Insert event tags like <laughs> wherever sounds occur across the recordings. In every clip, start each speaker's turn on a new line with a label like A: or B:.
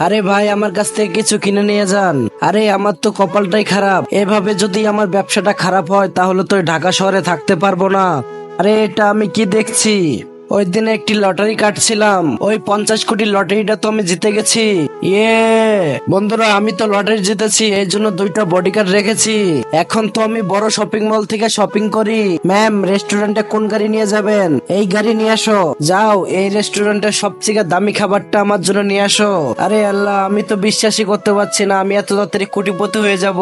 A: আরে ভাই, আমার কাছ থেকে কিছু কিনে নিয়ে যান। আরে, আমার তো কপালটাই খারাপ। এভাবে যদি আমার ব্যবসাটা খারাপ হয়, তাহলে তো ঢাকা শহরে থাকতে পারব না। আরে, এটা আমি কি দেখছি? ওই দিনে একটি লটারি কাটছিলাম। ওই পঞ্চাশ কোটি লটারিটা তো আমি জিতে গেছি। ইয়ে। বন্ধুরা, আমি তো লটারি জিতেছি, এই জন্য দুইটা বডি কার্ড রেখেছি। এখন তো আমি বড় শপিং মল থেকে শপিং করি। ম্যাম রেস্টুরেন্টে কোন গাড়ি নিয়ে যাবেন? এই গাড়ি নিয়ে আসো। যাও, এই রেস্টুরেন্টের সবচেয়ে দামি খাবারটা আমার জন্য নিয়ে আসো। আরে আল্লাহ, আমি তো বিশ্বাসই করতে পারছি না, আমি এত তাড়াতাড়ি কোটিপতি হয়ে যাব।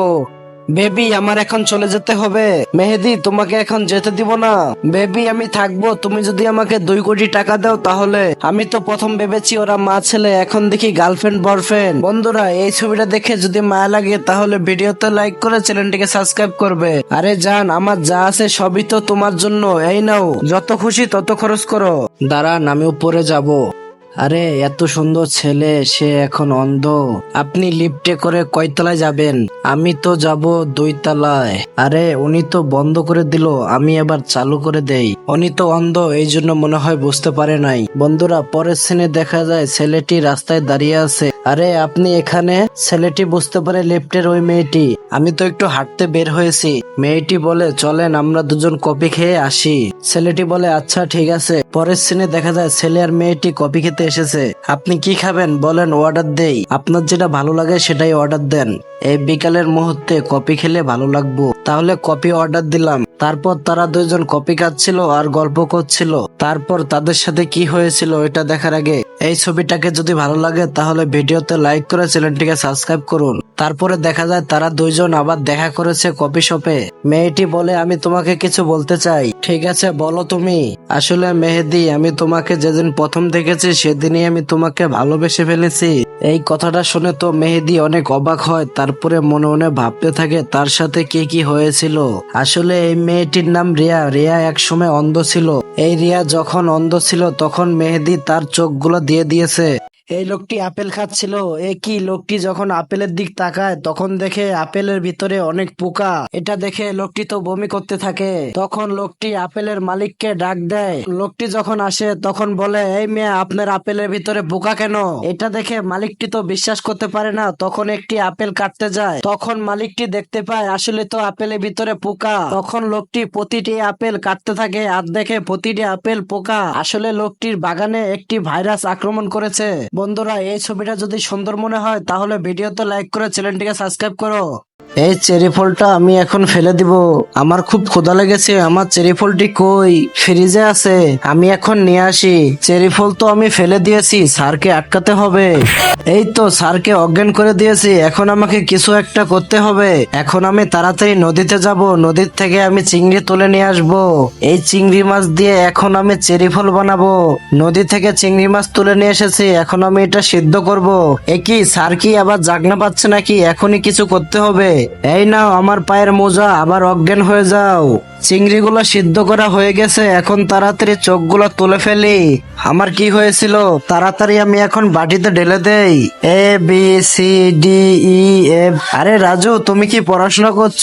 A: বেবি, আমার এখন চলে যেতে হবে। মেহেদি, তোমাকে এখন যেতে দিব না। বেবি, আমি থাকব। তুমি যদি আমাকে দুই কোটি টাকা দাও তাহলে। আমি তো প্রথম ভেবেছি ওরা মা ছেলে, এখন দেখি গার্লফ্রেন্ড, বয়ফ্রেন্ড। বন্ধুরা, এই ছবিটা দেখে যদি মায়া লাগে, তাহলে ভিডিওতে লাইক করে চ্যানেলটিকে সাবস্ক্রাইব করবে। আরে জান, আমার যা আছে সবই তো তোমার জন্য। এই নাও, যত খুশি তত খরচ করো। দাঁড়ান, আমি উপরে যাব। আরে, এত সুন্দর ছেলে, সে এখন অন্ধ। আপনি লিফটে করে কয়তলায় যাবেন? আমি তো যাব দুই তলায় আরে, উনি তো বন্ধ করে দিল, আমি এবার চালু করে দেই। উনি তো অন্ধ এই জন্য মনে হয় বুঝতে পারে নাই। বন্ধুরা, পরের সিনে দেখা যায় ছেলেটি রাস্তায় দাঁড়িয়ে আছে। আরে, আপনি এখানে? ছেলেটি বুঝতে পারে লিফটের ওই মেয়েটি। আমি তো একটু হাঁটতে বের হয়েছি। মেয়েটি বলে, চলেন, আমরা দুজন কফি খেয়ে আসি। ছেলেটি বলে আচ্ছা ঠিক আছে। পরের সিনে দেখা যায়, ছেলে আর মেয়েটি কফি খেতে এসেছে। আপনি কি খাবেন? বলেন অর্ডার দেই। আপনার যেটা ভালো লাগে, সেটাই অর্ডার দেন। এই বিকালের মুহূর্তে কফি খেলে ভালো লাগবো। তাহলে কফি অর্ডার দিলাম। তারপর তারা দুইজন কপি খাচ্ছিল আর গল্প করছিল। তারপর তাদের সাথে কি হয়েছিল এটা দেখার আগে। এই ছবিটাকে যদি ভালো লাগে তাহলে ভিডিওতে লাইক করে চ্যানেলটিকে সাবস্ক্রাইব করুন। তারপরে দেখা যায় তারা দুইজন আবার দেখা করেছে কপি শপে। মেয়েটি বলে, আমি তোমাকে কিছু বলতে চাই। ঠিক আছে, বলো তুমি। আসলে মেহেদি, আমি তোমাকে যেদিন প্রথম দেখেছি, সেদিনই আমি তোমাকে ভালোবেসে ফেলেছি। এই কথাটা শুনে তো মেহেদি অনেক অবাক হয়, তারপরে মনে মনে ভাবতে থাকে তার সাথে কে কি হয়েছিল। আসলে এই মেয়েটির নাম রিয়া রিয়া একসময় অন্ধ ছিল। এই রিয়া যখন অন্ধ ছিল, তখন মেহেদি তার চোখগুলো দিয়ে দিয়েছে। এই লোকটি আপেল খাচ্ছিল। একই লোকটি যখন আপেলের দিক তাকায়, তখন দেখে আপেলের ভিতরে অনেক পোকা। এটা দেখে লোকটি তো বমি করতে থাকে। তখন লোকটি আপেলের মালিককে ডাক দেয়। লোকটি যখন আসে, তখন বলে, এই মেয়ে, আপনার আপেলের ভিতরে পোকা কেন? এটা দেখে মালিকটি তো বিশ্বাস করতে পারে না। তখন একটি আপেল কাটতে যায়। তখন মালিকটি দেখতে পায়, আসলে তো আপেলের ভিতরে পোকা। তখন লোকটি প্রতিটি আপেল কাটতে থাকে আর দেখে প্রতিটি আপেল পোকা। আসলে লোকটির বাগানে একটি ভাইরাস আক্রমণ করেছে। বন্ধুরা এই ছবিটা যদি সুন্দর মনে হয় তাহলে ভিডিওতে লাইক করে চ্যানেলটিকে সাবস্ক্রাইব করো। এই চেরি ফলটা আমি এখন ফেলে দিব। আমার খুব ক্ষুধা লেগেছে, আমার চেরি ফলটি কই? ফ্রিজে আছে, আমি এখন নিয়ে আসি। চেরি ফল তো আমি ফেলে দিয়েছি, স্যারকে আটকাতে হবে। এই তো স্যারকে অজ্ঞান করে দিয়েছি, এখন আমাকে কিছু একটা করতে হবে। এখন আমি তাড়াতাড়ি নদীতে যাব, নদীর থেকে আমি চিংড়ি তুলে নিয়ে আসব। এই চিংড়ি মাছ দিয়ে এখন আমি চেরি ফল বানাবো। নদী থেকে চিংড়ি মাছ তুলে নিয়ে এসেছি, এখন আমি এটা সিদ্ধ করব। এ কি, স্যার কি আবার জাগনা পাচ্ছে নাকি? এখনই কিছু করতে হবে। এই নাও, আমার পায়ের মোজা, আবার অজ্ঞান হয়ে যাও। চিংড়িগুলো সিদ্ধ করা হয়ে গেছে, এখন তাড়াতাড়ি চোখগুলো তুলে ফেলি। আমার কি হয়েছিল? তাড়াতাড়ি আমি এখন বাটিতে ঢেলে দেই। A B C D E F আরে রাজু, তুমি কি পড়াশোনা করছ?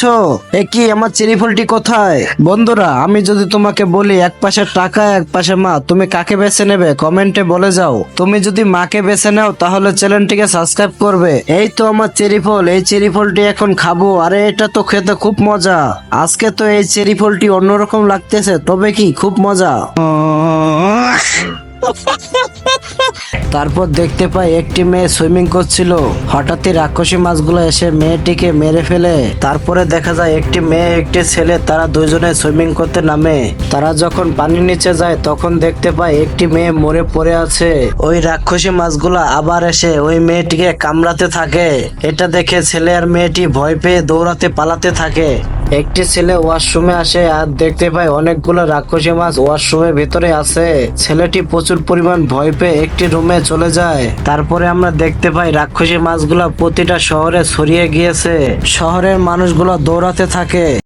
A: এ কি, আমার চেরি ফুলটি কোথায়? বন্ধুরা, আমি যদি তোমাকে বলি, এক পাশে টাকা, এক পাশে মা, তুমি কাকে বেছে নেবে? কমেন্টে বলে যাও। তুমি যদি মাকে বেছে নাও, তাহলে চ্যানেলটিকে সাবস্ক্রাইব করবে। এই তো আমার চেরি ফল এই চেরি ফলটি এখন খাব আরে এটা তো খেতে খুব মজা। আজকে তো এই চেরি ফলটি অন্যরকম লাগতেছে তবে কি খুব মজা? <laughs> <laughs> তারপর দেখতে পাই একটি মেয়ে সুইমিং করছিল। হঠাৎই রাক্ষসী মাছগুলো এসে মেয়েটিকে মেরে ফেলে। তারপরে দেখা যায় একটি মেয়ে, একটি ছেলে, তারা দুজনে সুইমিং করতে নামে। তারা যখন পানির নিচে যায়, তখন দেখতে পায় একটি মেয়ে মরে পড়ে আছে। ওই রাক্ষসী মাছগুলো আবার এসে ওই মেয়েটিকে কামড়াতে থাকে। এটা দেখে ছেলে আর মেয়েটি ভয় পেয়ে দৌড়াতে পালাতে থাকে। একটি ছেলে ওয়াশরুমে আসে আর দেখতে পায় অনেকগুলো রাক্ষসী মাছ ওয়াশরুমের ভেতরে আছে। ছেলেটি প্রচুর পরিমাণ ভয় পেয়ে একটি রুমে চলে যায়। তারপরে আমরা দেখতে পাই রাক্ষসী মাছগুলো প্রতিটা শহরে ছড়িয়ে গিয়েছে। শহরের মানুষগুলো দৌড়াতে থাকে।